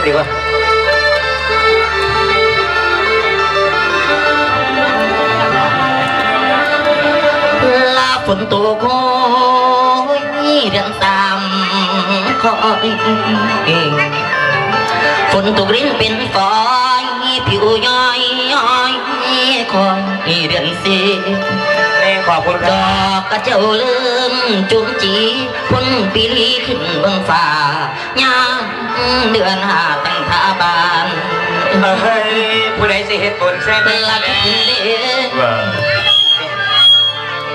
ำดีกว่าลาฝนตกโอยเดือนตามคอยฝนตกรินเป็นฝอยผิวย้อยย้อยคอย เดือนสีนี่ขอบคุณคดรัอบกกระเจ้าลืมจุงจีพ้นปีลีขึ้นเบื้องฟ้ายามเดือนหาตั้งทาบานเฮ้ยผู้ใดสิเหตุผลใช่ไหมเป็นลักกินเด้ว่า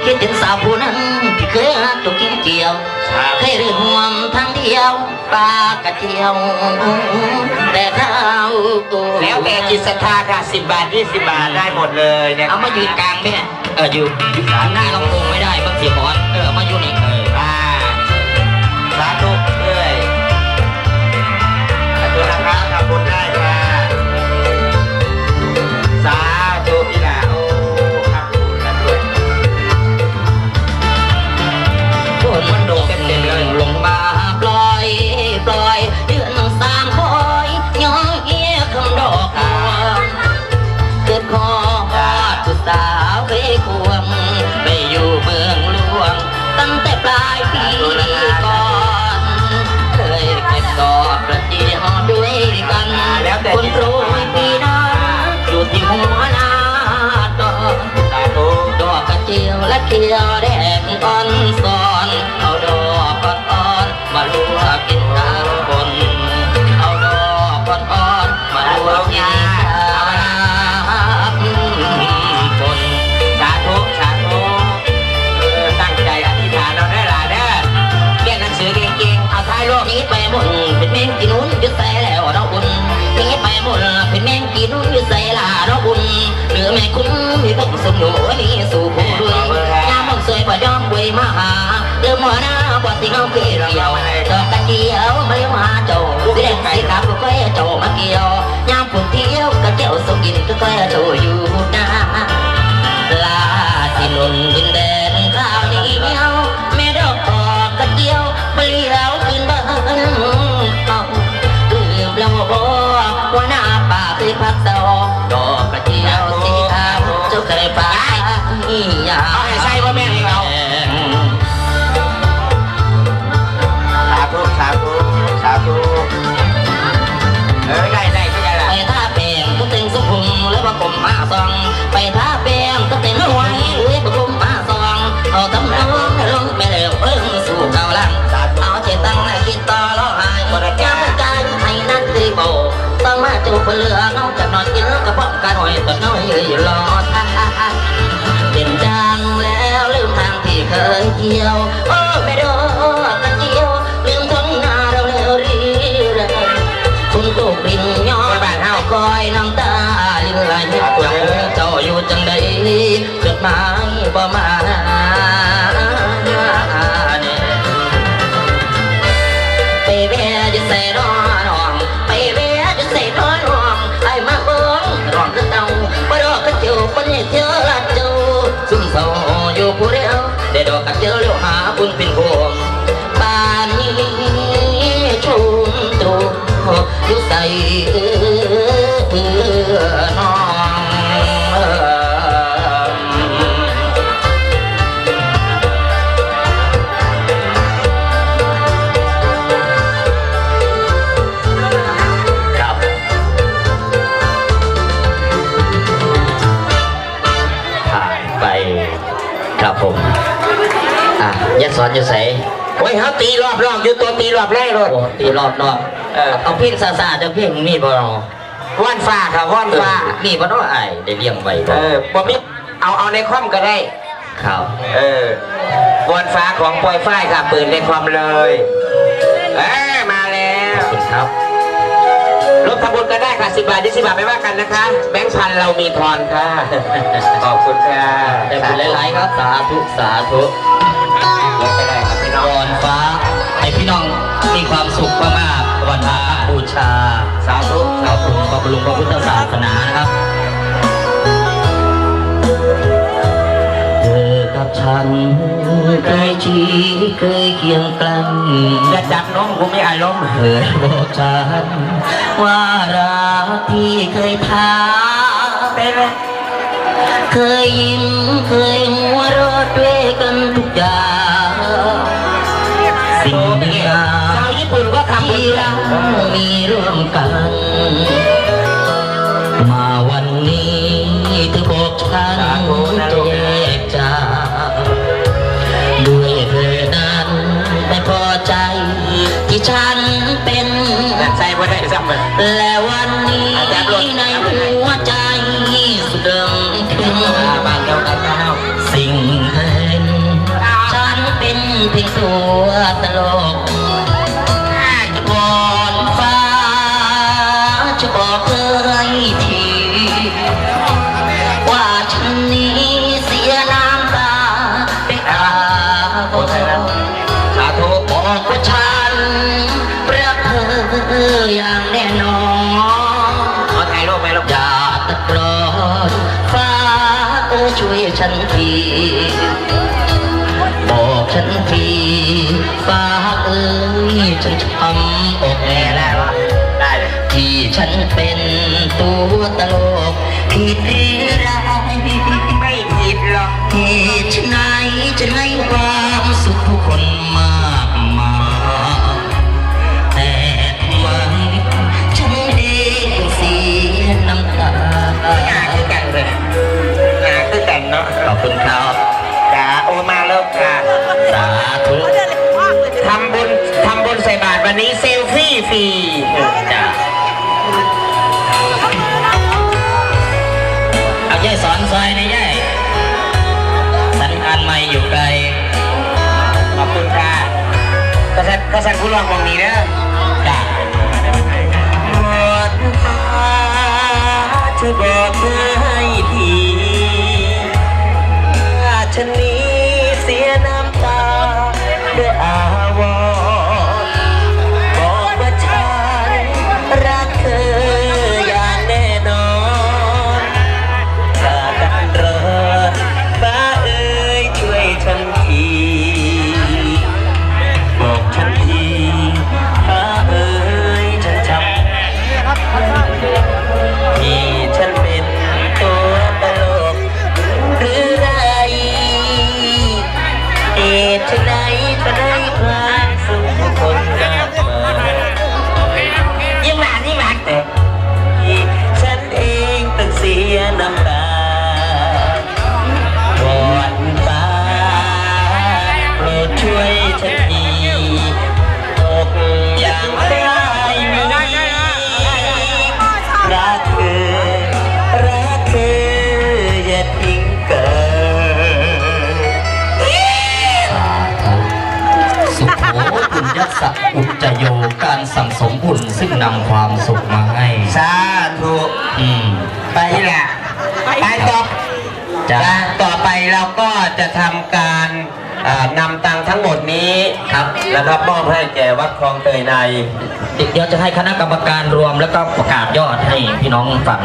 คิดถึงสาวผู้นั้นที่เคยรักตัวกินเกี่ยวครับเคยเรื่องห่วงทางเดียวปากกระเทียว แต่เท้าแล้วแต่จิตศรัทธาค่ะสิบบาทยี่สิบบาทได้หมดเลยเนี่ยเอามายืนกลางแม่เอออยู่หน้าลำโพงไม่ได้บางทีบอสเออมาอยู่นี่เอออ่าสาธุ เขียวแดงอ่อนสอนเอาดอกอ่อนอ่อนมาลวกกินกลางบนเอาดอกอ่อนอ่อนมาลวกกินกลางบนสาธุสาธุเออตั้งใจอธิษฐานเราได้หลายเด้อเรียนหนังสือเก่งๆเอาท้ายลูกนี้ไปหมดเป็นแมงกินนุ่นยุดใส่แล้วเราบุญนี้ไปหมดเป็นแมงกินนุ่นยุดใส่ลาเราบุญเหลือแม่คุณมีพวกสมหนูนี่สู่ ยมาหาเริ่มหัวหน้าบ่ติงเอาเกลียวดอกกระเจียวมาเลี้ยวมาโจสีแดงสีขาวก็ค่อยโจมาเกี่ยวยามฝนเที่ยวกระเจียวสมกินก็ค่อยโจอยู่น้าลาที่นนดินแดนข้าวเหนียวแม่ดอกกระเจียวเปลี่ยวขึ้นบ้านเอาลืมแล้วบ่ว่าหน้าป่าเคยพักเสา เอาตำน้องให้ลงไม่เร็วเอิ้งสู่เก่าลังสาธุเอาเจตังให้คิดต่อร้องไห้จำใจให้นั่นคือโบต้องมาจูบเรือน้องจะนอนกินกระป๋องกันหอยตัวน้อยอยู่รอท่าเป็นจังแล้วลืมทางที่เคยเที่ยวโอ้ไม่ดอกกระเจียวลืมทนหน้าเราเร็วรีเลยคุณตกรินย้อนบ้านเฮาคอยน้ำตาลินไหลเจ้าเจ้าอยู่จังใดจดมาบ่มา อยู่ใส่เพื่อน้องครับผ่านไปครับผม อะยัดสอนอยู่ใส่โอ้ยเขาตีรอบรอบอยู่ตัวตีรอบแรกเลยโอ้ตีรอบนอก เออเอาเพียงซาซาจะเพียงมีบ่เราว่านฟ้าค่ะว่านฟ้ามีบ่เนาะไอ้ได้เลี้ยงไว้เอบ่อบ่มิเอาเอาในคอมก็ได้ครับเออว่านฟ้าของปล่อยฝ้ายค่ะเปิดในคอมเลยเอ้ยมาแล้ขอบวคุณครับรถทำบุญก็ได้ค่ะสิบบาทยี่สิบบาทไม่ว่ากันนะคะ แบงค์พันเรามีทอนค่ะ ขอบคุณค่ะได้บุญหลายๆครับสาธุสาธุเดี๋ยวก็ได้ครับพี่น้องก่อนฟ้าให้พี่น้องมีความสุขมากๆ วันมาบูชา สาธุขอบคุณพระบรมพระพุทธศาสนานะครับเธอกับฉันเคยชี้เคยเคียงกลันจะจับน้องกูไมีอารมณ์เคยบอกฉันว่ารักที่เคยท้าเป็นไหมเคยยิ้มเคยหัวเรอดด้วยกันทุกอย่าง มีร่วมกัน มาวันนี้เธอบอกฉันจะแยกจากด้วยเธอนั้นไม่พอใจ ที่ฉันเป็นแต่ใส่บ่ได้ซ้ำเลยและวันนี้ในหัวใจสุดเดิมถึงบางเดียวกันนะเฮาสิ่งเห็นฉันเป็นเพียงตัวตลก ฉันช้ำอกแน่ได้แล้วปะได้เลยที่ฉันเป็นตัวตลกผิดหรือไรไม่ผิดหรอกเหตุไฉนจะให้ความสุขผู้คนมากมายแต่ทำไมฉันเองต้องเสียน้ำตางาคือกันเลยงาคือกันเนาะขอบคุณครับจ้าโอมาแล้วค่ะ นนี้เซลฟี่ฟรีจ้าเอาย่ายสอนซอยนะย่ายสันอันไม่อยู่ไกล ขอบคุณค่ะกษัตริย์กษัตริย์ผู้รองวงนี้เด้อจ้าหมดฟ้าช่วยบอกเธอ สสะอุจจโยการสั่งสมบุญซึ่งนำความสุขมาให้สาธุอืมไปแหละไปต่อจ้าจ้าต่อไปเราก็จะทำการเอ่อนำตังค์ทั้งหมดนี้ครับนะครับมอบให้แก่วัดคลองเตยในเดี๋ยวจะให้คณะกรรมการรวมแล้วก็ประกาศยอดให้พี่น้องฟัง